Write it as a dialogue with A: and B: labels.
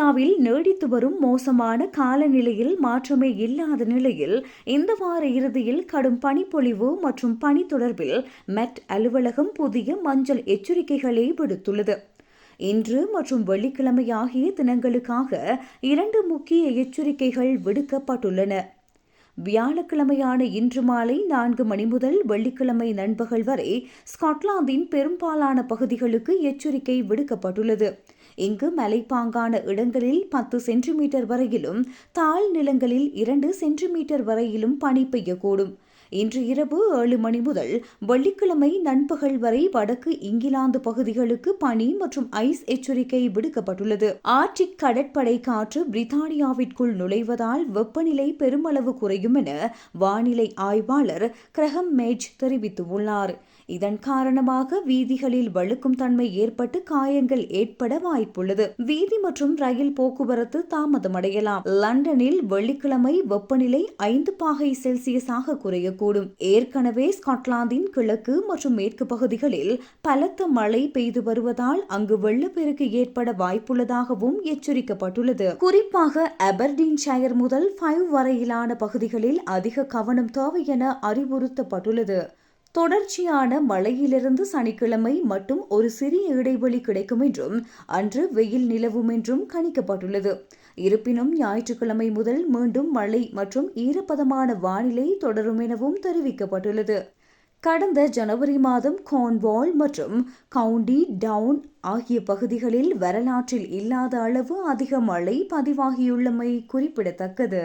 A: இந்தியாவில் நீடித்து வரும் மோசமான காலநிலையில் மாற்றமே இல்லாத நிலையில் இந்த வார இறுதியில் கடும் பனிப்பொழிவு மற்றும் பனி தொடர்பில் மெட் அலுவலகம் புதிய மஞ்சள் எச்சரிக்கைகளை விடுத்துள்ளது. இன்று மற்றும் வெள்ளிக்கிழமை ஆகிய தினங்களுக்காக இரண்டு முக்கிய எச்சரிக்கைகள் விடுக்கப்பட்டுள்ளன. வியாழக்கிழமையான இன்று மாலை நான்கு மணி முதல் வெள்ளிக்கிழமை நண்பகல் வரை ஸ்காட்லாந்தின் பெரும்பாலான பகுதிகளுக்கு எச்சரிக்கை விடுக்கப்பட்டுள்ளது. இங்கு மலைப்பாங்கான இடங்களில் பத்து சென்டிமீட்டர் வரையிலும் தாழ் நிலங்களில் இரண்டு சென்டிமீட்டர் வரையிலும் பனி பெய்யக்கூடும். இன்று இரவு ஏழு மணி முதல் வெள்ளிக்கிழமை நண்பகல் வரை வடக்கு இங்கிலாந்து பகுதிகளுக்கு பனி மற்றும் ஐஸ் எச்சரிக்கை விடுக்கப்பட்டுள்ளது. ஆர்டிக் கடற்படை காற்று பிரித்தானியாவிற்குள் நுழைவதால் வெப்பநிலை பெருமளவு குறையும் என வானிலை ஆய்வாளர் கிரகம் மேஜ் தெரிவித்துள்ளார். இதன் காரணமாக வீதிகளில் வழுக்கும் தன்மை ஏற்பட்டு காயங்கள் ஏற்பட வாய்ப்புள்ளது. வீதி மற்றும் ரயில் போக்குவரத்து தாமதமடையலாம். லண்டனில் வெள்ளிக்கிழமை வெப்பநிலை ஐந்து பாகை செல்சியஸாக குறையக்கூடும். ஏற்கனவே ஸ்காட்லாந்தின் கிழக்கு மற்றும் மேற்கு பகுதிகளில் பலத்த மழை பெய்து வருவதால் அங்கு வெள்ளப்பெருக்கு ஏற்பட வாய்ப்புள்ளதாகவும் எச்சரிக்கப்பட்டுள்ளது. குறிப்பாக அபர்டீன் ஷயர் முதல் ஃபைவ் வரையிலான பகுதிகளில் அதிக கவனம் தேவை என அறிவுறுத்தப்பட்டுள்ளது. தொடர்ச்சியான மழையிலிருந்து சனிக்கிழமை மட்டும் ஒரு சிறிய இடைவெளி கிடைக்கும் என்றும் அன்று வெயில் நிலவும் என்றும் கணிக்கப்பட்டுள்ளது. இருப்பினும் ஞாயிற்றுக்கிழமை முதல் மீண்டும் மழை மற்றும் ஈரப்பதமான வானிலை தொடரும் எனவும் தெரிவிக்கப்பட்டுள்ளது. கடந்த ஜனவரி மாதம் கார்ன்வால் மற்றும் கவுண்டி டவுன் ஆகிய பகுதிகளில் வரலாற்றில் இல்லாத அளவு அதிக மழை பதிவாகியுள்ளமை குறிப்பிடத்தக்கது.